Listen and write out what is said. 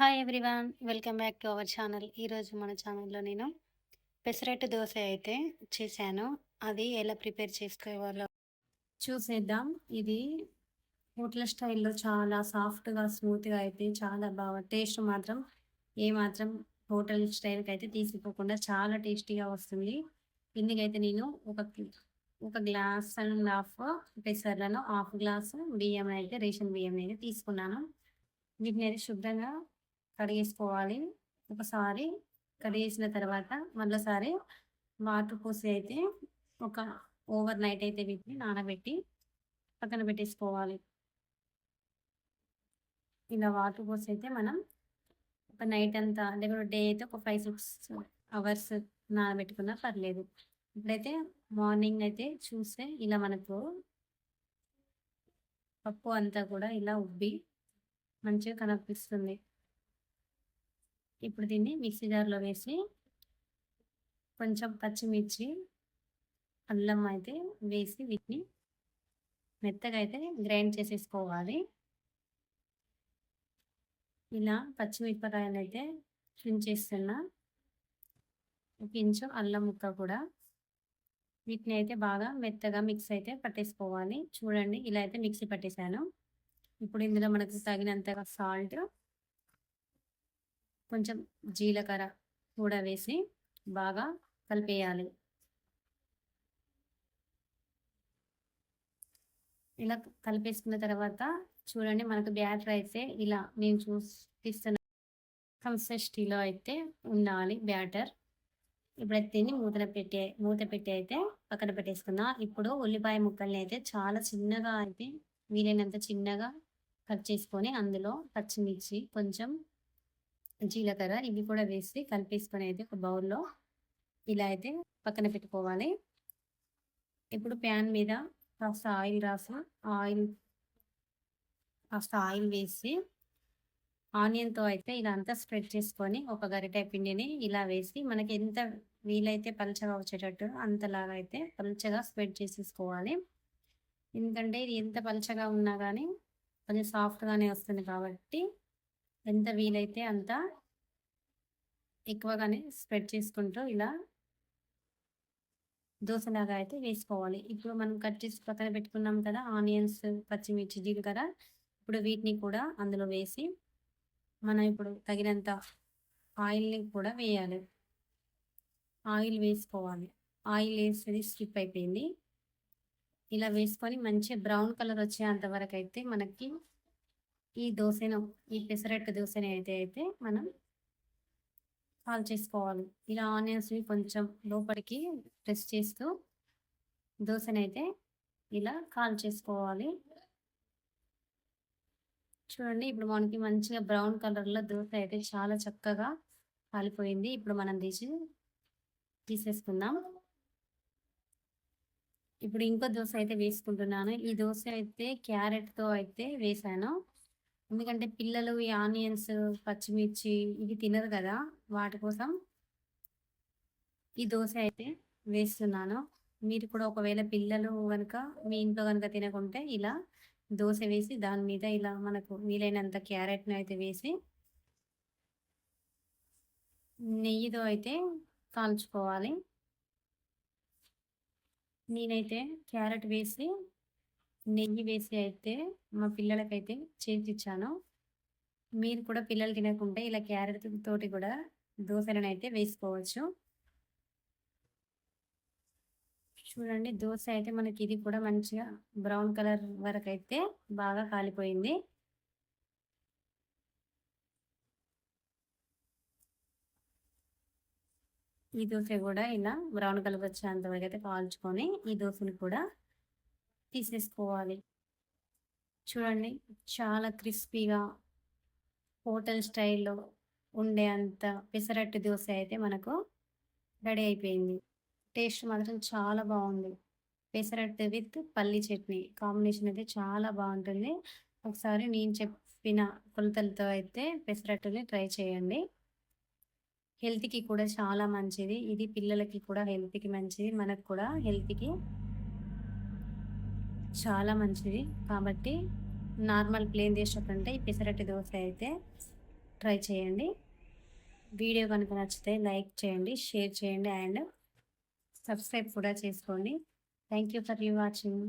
Hi everyone welcome back to our channel ఈరోజు మన ఛానల్లో నేను పెసరట్టు దోశ అయితే చేశాను. అది ఎలా ప్రిపేర్ చేసుకోవాలో చూసేద్దాం. ఇది హోటల్ స్టైల్లో చాలా సాఫ్ట్గా స్మూత్గా అయితే చాలా బాగా టేస్ట్ మాత్రం ఏ మాత్రం హోటల్ స్టైల్కి అయితే తీసిపోకుండా చాలా టేస్టీగా వస్తుంది. ఇందుకైతే నేను ఒక ఒక గ్లాస్ అండ్ హాఫ్ పెసర్లను హాఫ్ గ్లాస్ బియ్యం అయితే రేషన్ బియ్యం అయితే తీసుకున్నాను. వీటిని అయితే శుభ్రంగా కడిగేసుకోవాలి. ఒకసారి కడిగేసిన తర్వాత మళ్ళీసారి వాటర్ పోసి అయితే ఒక ఓవర్ నైట్ అయితే వీటిని నానబెట్టి పక్కన పెట్టేసుకోవాలి. ఇలా వాటర్ పోసి అయితే మనం ఒక నైట్ అంతా లేకపోతే డే అయితే ఒక ఫైవ్ సిక్స్ అవర్స్ నానబెట్టుకున్నా పర్లేదు. ఇప్పుడైతే మార్నింగ్ అయితే చూస్తే ఇలా మనకు పప్పు అంతా కూడా ఇలా ఉబ్బి మంచిగా కనిపిస్తుంది. ఇప్పుడు దీన్ని మిక్సీ జార్లో వేసి కొంచెం పచ్చిమిర్చి అల్లం అయితే వేసి వీటిని మెత్తగా అయితే గ్రైండ్ చేసేసుకోవాలి. ఇలా పచ్చిమిరపకాయలు అయితే చేస్తున్నా. ఒక ఇంచు అల్లం ముక్క కూడా వీటిని అయితే బాగా మెత్తగా మిక్స్ అయితే పట్టేసుకోవాలి. చూడండి ఇలా అయితే మిక్సీ పట్టేశాను. ఇప్పుడు ఇందులో మనకు తగినంతగా సాల్ట్ కొంచెం జీలకర్ర కూడా వేసి బాగా కలిపేయాలి. ఇలా కలిపేసుకున్న తర్వాత చూడండి మనకు బ్యాటర్ అయితే ఇలా నేను చూపిస్తున్న కన్సిస్టీలో అయితే ఉండాలి బ్యాటర్. ఇప్పుడైతే దీన్ని మూతన పెట్టి మూత పెట్టి అయితే పక్కన పెట్టేసుకున్నా ఇప్పుడు ఉల్లిపాయ ముక్కల్ని అయితే చాలా చిన్నగా అయితే వీలైనంత చిన్నగా కట్ చేసుకొని అందులో పచ్చిమిర్చి కొంచెం జీలకర్ర ఇవి కూడా వేసి కలిపేసుకొని అయితే ఒక బౌల్లో. ఇలా అయితే పక్కన పెట్టుకోవాలి. ఇప్పుడు ప్యాన్ మీద కాస్త ఆయిల్ రాసి ఆయిల్ కాస్త ఆయిల్ వేసి ఆనియన్తో అయితే ఇలా అంతా స్ప్రెడ్ చేసుకొని ఒక గరిటె పిండిని ఇలా వేసి మనకి ఎంత వీలైతే పలచగా వచ్చేటట్టు అంతలాగా అయితే పలచగా స్ప్రెడ్ చేసేసుకోవాలి. ఎందుకంటే ఇది ఎంత పలచగా ఉన్నా కానీ కొంచెం సాఫ్ట్గానే వస్తుంది కాబట్టి ఎంత వీలైతే అంత ఎక్కువగానే స్ప్రెడ్ చేసుకుంటూ ఇలా దోశలాగా అయితే వేసుకోవాలి. ఇప్పుడు మనం కట్ చేసి పక్కన పెట్టుకున్నాం కదా ఆనియన్స్ పచ్చిమిర్చి జీలకర్ర ఇప్పుడు వీటిని కూడా అందులో వేసి మనం ఇప్పుడు తగినంత ఆయిల్ని కూడా వేయాలి. ఆయిల్ వేసుకోవాలి. ఆయిల్ వేసేది స్కిప్ అయిపోయింది. ఇలా వేసుకొని మంచిగా బ్రౌన్ కలర్ వచ్చేంత వరకు అయితే మనకి ఈ దోశను ఈ పెసరట్టు దోశని అయితే అయితే మనం కాల్ చేసుకోవాలి. ఇలా ఆనియన్స్ని కొంచెం లోపలికి ప్రెస్ చేస్తూ దోశని అయితే ఇలా కాల్ చేసుకోవాలి. చూడండి ఇప్పుడు మనకి మంచిగా బ్రౌన్ కలర్లో దోశ అయితే చాలా చక్కగా కాలిపోయింది. ఇప్పుడు మనం తీసి తీసేసుకుందాం. ఇప్పుడు ఇంకో దోశ అయితే వేసుకుంటున్నాను. ఈ దోశ అయితే క్యారెట్తో అయితే వేసాను. ఎందుకంటే పిల్లలు ఈ ఆనియన్స్ పచ్చిమిర్చి ఇవి తినరు కదా వాటి కోసం. ఈ దోశ అయితే వేస్తున్నాను. మీరు కూడా ఒకవేళ పిల్లలు కనుక మీ ఇంట్లో కనుక తినకుంటే ఇలా దోశ వేసి దాని మీద ఇలా మనకు వీలైనంత క్యారెట్ను అయితే వేసి నెయ్యితో అయితే కాల్చుకోవాలి. నేనైతే క్యారెట్ వేసి నెయ్యి వేసి అయితే మా పిల్లలకైతే చేసిచ్చాను మీరు కూడా పిల్లలు తినకుంటే ఇలా క్యారెట్ తోటి కూడా దోశలను అయితే వేసుకోవచ్చు. చూడండి దోశ అయితే మనకి ఇది కూడా మంచిగా బ్రౌన్ కలర్ వరకు అయితే బాగా కాలిపోయింది. ఈ దోశ కూడా ఇలా బ్రౌన్ కలర్ వచ్చేంత వరకు అయితే కాల్చుకొని ఈ దోశని కూడా తీసేసుకోవాలి. చూడండి చాలా క్రిస్పీగా హోటల్ స్టైల్లో ఉండే అంత పెసరట్టు దోశ అయితే మనకు రెడీ అయిపోయింది. టేస్ట్ మాత్రం చాలా బాగుంది. పెసరట్టు విత్ పల్లి చట్నీ కాంబినేషన్ అయితే చాలా బాగుంటుంది. ఒకసారి నేను చెప్పిన కొలతలతో అయితే పెసరట్టుని ట్రై చేయండి. హెల్త్కి కూడా చాలా మంచిది. ఇది పిల్లలకి కూడా హెల్త్కి మంచిది. మనకు కూడా హెల్త్కి చాలా మంచిది. కాబట్టి నార్మల్ ప్లేన్ దోశ కంటే ఈ పెసరట్టి దోశ అయితే ట్రై చేయండి. వీడియో కనుక నచ్చితే లైక్ చేయండి షేర్ చేయండి అండ్ సబ్స్క్రైబ్ కూడా చేసుకోండి. Thank you for you watching.